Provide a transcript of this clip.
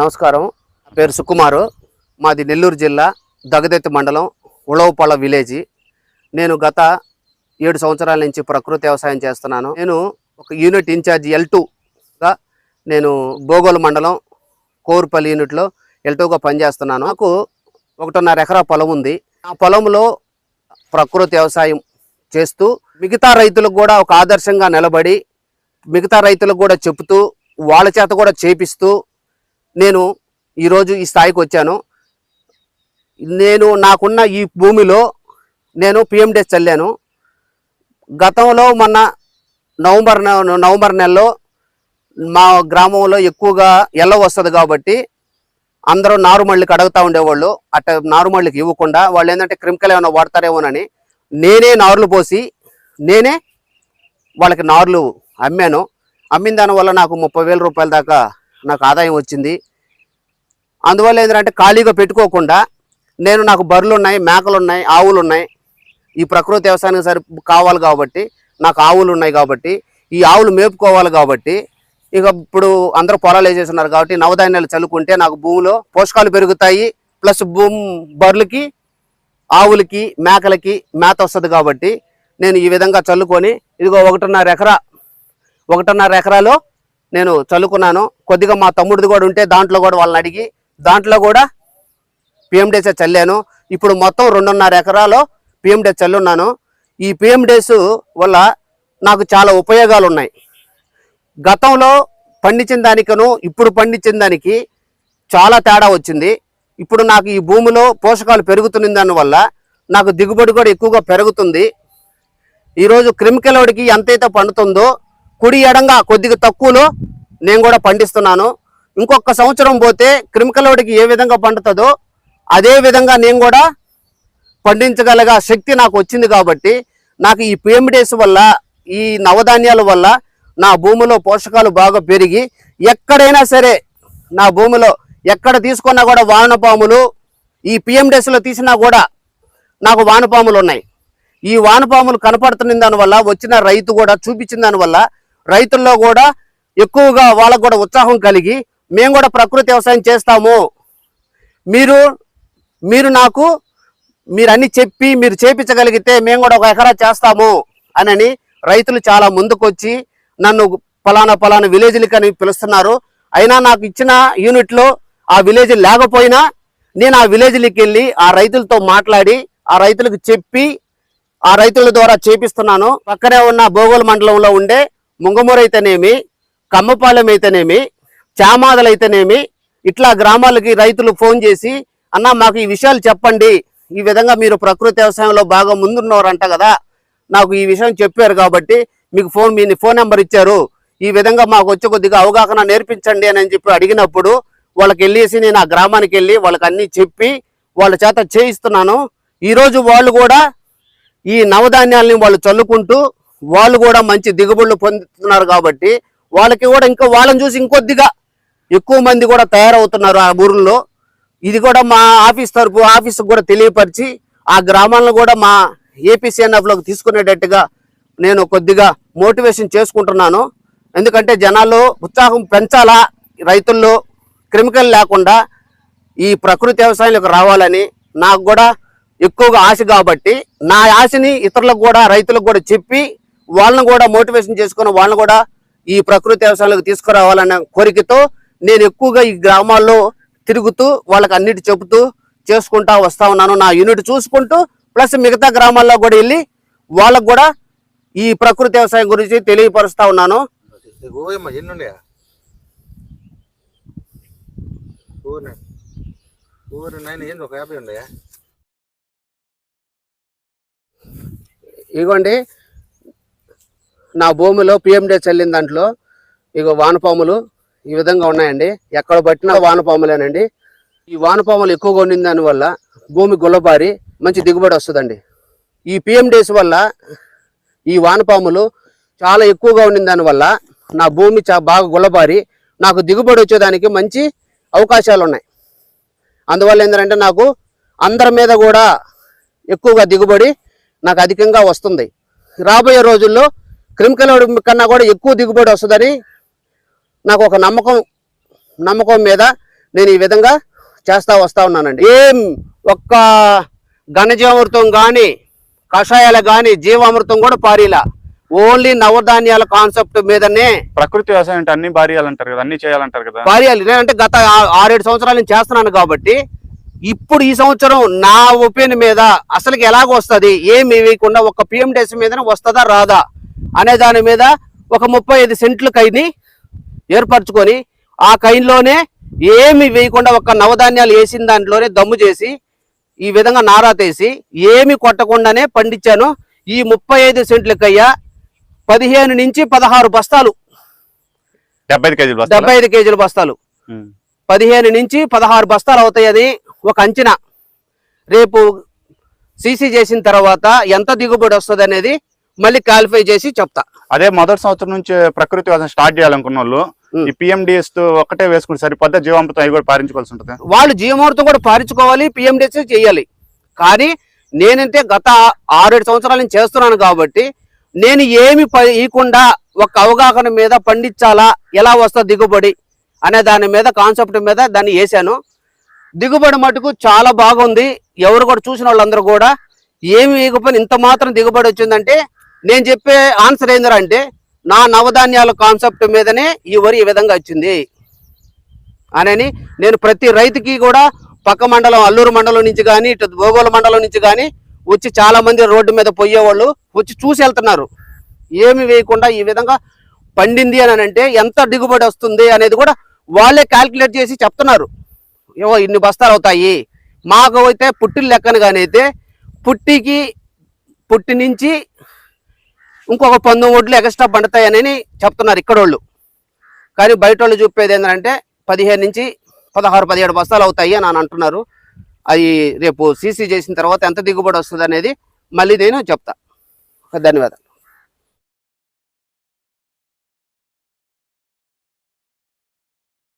నమస్కారం. పేరు సుకుమారు. మాది నెల్లూరు జిల్లా దగదెత్తి మండలం ఉళవపాల విలేజ్. నేను గత ఏడు సంవత్సరాల నుంచి ప్రకృతి వ్యవసాయం చేస్తున్నాను. నేను ఒక యూనిట్ ఇన్ఛార్జ్ ఎల్ టూగా నేను బోగోలు మండలం కోరుపల్లి యూనిట్లో ఎల్ టూగా పనిచేస్తున్నాను. నాకు ఒకటిన్నర ఎకరా పొలం ఉంది. ఆ పొలంలో ప్రకృతి వ్యవసాయం చేస్తూ మిగతా రైతులకు కూడా ఒక ఆదర్శంగా నిలబడి మిగతా రైతులకు కూడా చెప్తూ వాళ్ళ చేత కూడా చేపిస్తూ నేను ఈరోజు ఈ స్థాయికి వచ్చాను. నేను నాకున్న ఈ భూమిలో నేను పిఎండెస్ చల్లాను గతంలో మొన్న నవంబర్ నవంబర్ నెలలో మా గ్రామంలో ఎక్కువగా ఎల్ల వస్తుంది కాబట్టి అందరూ నారుమళ్ళకి అడుగుతూ ఉండేవాళ్ళు. అట్ట నారుమళ్ళకి ఇవ్వకుండా వాళ్ళు ఏంటంటే క్రిమికల్ ఏమైనా వాడతారేమోనని నేనే నారులు పోసి నేనే వాళ్ళకి నార్లు అమ్మాను. అమ్మిన దానివల్ల నాకు ముప్పై రూపాయల దాకా నాకు ఆదాయం వచ్చింది. అందువల్ల ఏంటంటే ఖాళీగా పెట్టుకోకుండా నేను నాకు బర్రెలు ఉన్నాయి మేకలు ఉన్నాయి ఆవులు ఉన్నాయి ఈ ప్రకృతి వ్యవసాయానికి సరి కావాలి కాబట్టి నాకు ఆవులు ఉన్నాయి కాబట్టి ఈ ఆవులు మేపుకోవాలి కాబట్టి ఇక ఇప్పుడు అందరూ పొలాలు వేసేస్తున్నారు కాబట్టి నవధాన్యాలు చల్లుకుంటే నాకు భూమిలో పోషకాలు పెరుగుతాయి. ప్లస్ భూమి బర్రెలకి ఆవులకి మేకలకి మేత వస్తుంది కాబట్టి నేను ఈ విధంగా చల్లుకొని ఇదిగో ఒకటిన్నర ఎకరా ఒకటిన్నర ఎకరాలో నేను చల్లుకున్నాను కొద్దిగా మా తమ్ముడిది కూడా ఉంటే దాంట్లో కూడా వాళ్ళని అడిగి దాంట్లో కూడా పిఎండేస్ చల్లాను ఇప్పుడు మొత్తం రెండున్నర ఎకరాలో పిఎండేస్ చల్లున్నాను ఈ పిఎండేస్ వల్ల నాకు చాలా ఉపయోగాలు ఉన్నాయి. గతంలో పండించిన దానికను ఇప్పుడు పండించిన దానికి చాలా తేడా వచ్చింది. ఇప్పుడు నాకు ఈ భూమిలో పోషకాలు పెరుగుతున్న దానివల్ల నాకు దిగుబడి కూడా ఎక్కువగా పెరుగుతుంది. ఈరోజు క్రిమికలోడికి ఎంతైతే పండుతుందో కుడి ఎడంగా కొద్దిగా తక్కువలో నేను కూడా పండిస్తున్నాను. ఇంకొక సంవత్సరం పోతే క్రిమికలోడికి ఏ విధంగా పండుతుందో అదే విధంగా నేను కూడా పండించగలగా శక్తి నాకు వచ్చింది కాబట్టి నాకు ఈ పిఎండిఎస్ వల్ల ఈ నవధాన్యాల వల్ల నా భూమిలో పోషకాలు బాగా పెరిగి ఎక్కడైనా సరే నా భూమిలో ఎక్కడ తీసుకున్నా కూడా వానపాములు ఈ పిఎండిఎస్లో తీసినా కూడా నాకు వానపాములు ఉన్నాయి. ఈ వానపాములు కనపడుతున్న దానివల్ల వచ్చిన రైతు కూడా చూపించిన దానివల్ల రైతుల్లో కూడా ఎక్కువగా వాళ్ళకు కూడా ఉత్సాహం కలిగి మేము కూడా ప్రకృతి వ్యవసాయం చేస్తాము. మీరు మీరు నాకు మీరు అన్ని చెప్పి మీరు చేపించగలిగితే మేము కూడా ఒక ఎకరా చేస్తాము అనని రైతులు చాలా ముందుకొచ్చి నన్ను పలానా పలానా విలేజ్లకి అని పిలుస్తున్నారు. అయినా నాకు ఇచ్చిన యూనిట్లో ఆ విలేజ్ లేకపోయినా నేను ఆ విలేజ్లకి వెళ్ళి ఆ రైతులతో మాట్లాడి ఆ రైతులకు చెప్పి ఆ రైతుల ద్వారా చేపిస్తున్నాను. పక్కనే ఉన్న భోగోలు మండలంలో ఉండే ముంగమూరు అయితేనేమి కమ్మపాలెం అయితేనేమి చామాదలు అయితేనేమి ఇట్లా గ్రామాలకి రైతులు ఫోన్ చేసి అన్న మాకు ఈ విషయాలు చెప్పండి. ఈ విధంగా మీరు ప్రకృతి వ్యవసాయంలో బాగా ముందున్నవారంట కదా. నాకు ఈ విషయం చెప్పారు కాబట్టి మీకు ఫోన్ మీ ఫోన్ నెంబర్ ఇచ్చారు. ఈ విధంగా మాకు వచ్చే కొద్దిగా అవగాహన నేర్పించండి అని చెప్పి అడిగినప్పుడు వాళ్ళకి వెళ్ళేసి నేను ఆ గ్రామానికి వెళ్ళి వాళ్ళకి అన్ని చెప్పి వాళ్ళ చేత చేయిస్తున్నాను. ఈరోజు వాళ్ళు కూడా ఈ నవధాన్యాలని వాళ్ళు చల్లుకుంటూ వాళ్ళు కూడా మంచి దిగుబడులు పొందుతున్నారు కాబట్టి వాళ్ళకి కూడా ఇంకా వాళ్ళని చూసి ఇంకొద్దిగా ఎక్కువ మంది కూడా తయారవుతున్నారు ఆ ఊర్లో. ఇది కూడా మా ఆఫీస్ తరపు ఆఫీస్కి కూడా తెలియపరిచి ఆ గ్రామాలను కూడా మా ఏపీసీఎన్ఎఫ్లోకి తీసుకునేటట్టుగా నేను కొద్దిగా మోటివేషన్ చేసుకుంటున్నాను. ఎందుకంటే జనాల్లో ఉత్సాహం పెంచాలా రైతుల్లో కెమికల్ లేకుండా ఈ ప్రకృతి వ్యవసాయంలోకి రావాలని నాకు కూడా ఎక్కువగా ఆశ కాబట్టి నా ఆశని ఇతరులకు కూడా రైతులకు కూడా చెప్పి వాళ్ళని కూడా మోటివేషన్ చేసుకుని వాళ్ళని కూడా ఈ ప్రకృతి వ్యవసాయంలోకి తీసుకురావాలనే కోరికతో నేను ఎక్కువగా ఈ గ్రామాల్లో తిరుగుతూ వాళ్ళకి అన్నిటి చెబుతూ చేసుకుంటా వస్తా ఉన్నాను. నా యూనిట్ చూసుకుంటూ ప్లస్ మిగతా గ్రామాల్లో కూడా వెళ్ళి వాళ్ళకు కూడా ఈ ప్రకృతి వ్యవసాయం గురించి తెలియపరుస్తా ఉన్నాను. ఓయమ్మ ఎన్ని ఉన్నాయా ఊరు ఊరు నైన్ ఏంది ఒక యాభై ఉన్నాయా ఇగోండి నా భూమిలో పిఎండే చల్లిన దాంట్లో ఇగో వానపాములు ఈ విధంగా ఉన్నాయండి. ఎక్కడ పట్టినా వానపాములేనండి. ఈ వానపాములు ఎక్కువగా ఉండిన దానివల్ల భూమి గుల్లబారి మంచి దిగుబడి వస్తుందండి. ఈ పిఎండేస్ వల్ల ఈ వానపాములు చాలా ఎక్కువగా ఉండిన దానివల్ల నా భూమి చా బాగా గుల్లబారి నాకు దిగుబడి వచ్చేదానికి మంచి అవకాశాలు ఉన్నాయి. అందువల్ల ఏంటంటే నాకు అందరి మీద కూడా ఎక్కువగా దిగుబడి నాకు అధికంగా వస్తుంది. రాబోయే రోజుల్లో క్రిమికల్ కన్నా కూడా ఎక్కువ దిగుబడి వస్తుందని నాకు ఒక నమ్మకం నమ్మకం మీద నేను ఈ విధంగా చేస్తా వస్తా ఉన్నానండి. ఏం ఒక్క ఘనజీవామృతం కానీ కషాయాలు కానీ జీవామృతం కూడా పారీలా. ఓన్లీ నవధాన్యాల కాన్సెప్ట్ మీదనే ప్రకృతి వ్యవసాయం అంటే అన్ని భారీయాలంటారు కదా అన్ని చేయాలంటారు కదా? పారేయాలి. నేనంటే గత ఆరేడు సంవత్సరాల నుంచి చేస్తున్నాను కాబట్టి ఇప్పుడు ఈ సంవత్సరం నా ఒపీనియన్ మీద అసలుకి ఎలాగ వస్తుంది ఏమి వేయకుండా ఒక పిఎండిఎస్ మీదనే వస్తుందా రాదా? అనే దాని మీద ఒక ముప్పై ఐదు సెంట్లు కైని ఏర్పరచుకొని ఆ కైన్లోనే ఏమి వేయకుండా ఒక నవధాన్యాలు వేసిన దాంట్లోనే దమ్ము చేసి ఈ విధంగా నారా తీసి ఏమి కొట్టకుండానే పండించాను. ఈ ముప్పై ఐదు సెంట్లకయ్యా పదిహేను నుంచి పదహారు బస్తాలు. డెబ్బై ఐదు కేజీలు డెబ్బై ఐదు కేజీల బస్తాలు. పదిహేను నుంచి పదహారు బస్తాలు అవుతాయని ఒక అంచనా. రేపు సీసీ చేసిన తర్వాత ఎంత దిగుబడి వస్తుంది అనేది మళ్ళీ క్వాలిఫై చేసి చెప్తా. అదే మొదటి సంవత్సరం నుంచి ప్రకృతి వ్యవసాయం స్టార్ట్ చేయాలనుకున్న వాళ్ళు. ఈ పిఎండిఎస్తో ఒకటే వేసుకుంటే సరిపోద్దా? జీవామృతం అవి కూడా పారించుకోవాల్సి ఉంటుంది? వాళ్ళు జీవమూర్తం కూడా పారించుకోవాలి పిఎండిఎస్ చేయాలి. కానీ నేనంటే గత ఆరేడు సంవత్సరాల నుంచి చేస్తున్నాను కాబట్టి నేను ఏమి ఇయకుండా ఒక అవగాహన మీద పండించాలా ఎలా వస్తుంది దిగుబడి అనే దాని మీద కాన్సెప్ట్ మీద దాన్ని వేసాను. దిగుబడి మటుకు చాలా బాగుంది. ఎవరు కూడా చూసిన వాళ్ళందరూ కూడా ఏమి వేయకపోయినా ఇంత మాత్రం దిగుబడి వచ్చిందంటే నేను చెప్పే ఆన్సర్ ఏంటంటే నా నవధాన్యాల కాన్సెప్ట్ మీదనే ఈ వరి ఈ విధంగా వచ్చింది అనని నేను ప్రతి రైతుకి కూడా పక్క మండలం అల్లూరు మండలం నుంచి కానీ ఇటు గోగోల మండలం నుంచి కానీ వచ్చి చాలా మంది రోడ్డు మీద పోయేవాళ్ళు వచ్చి చూసి వెళ్తున్నారు. ఏమి వేయకుండా ఈ విధంగా పండింది అని అంటే ఎంత దిగుబడి వస్తుంది అనేది కూడా వాళ్ళే క్యాల్కులేట్ చేసి చెప్తున్నారు. ఏవో ఇన్ని బస్తాలు అవుతాయి. మాకు అయితే పుట్టిన లెక్కన కానీ అయితే పుట్టికి పుట్టి నుంచి ఇంకొక పంతొమ్మిది ఒడ్లు ఎక్స్ట్రా పండుతాయని చెప్తున్నారు ఇక్కడ వాళ్ళు కానీ బయట వాళ్ళు చూపేది ఏంటంటే పదిహేను నుంచి పదహారు పదిహేడు బస్తాలు అవుతాయి అని అని అంటున్నారు. అది రేపు సీసీ చేసిన తర్వాత ఎంత దిగుబడి వస్తుంది అనేది మళ్ళీ నేను చెప్తా. ధన్యవాదాలు.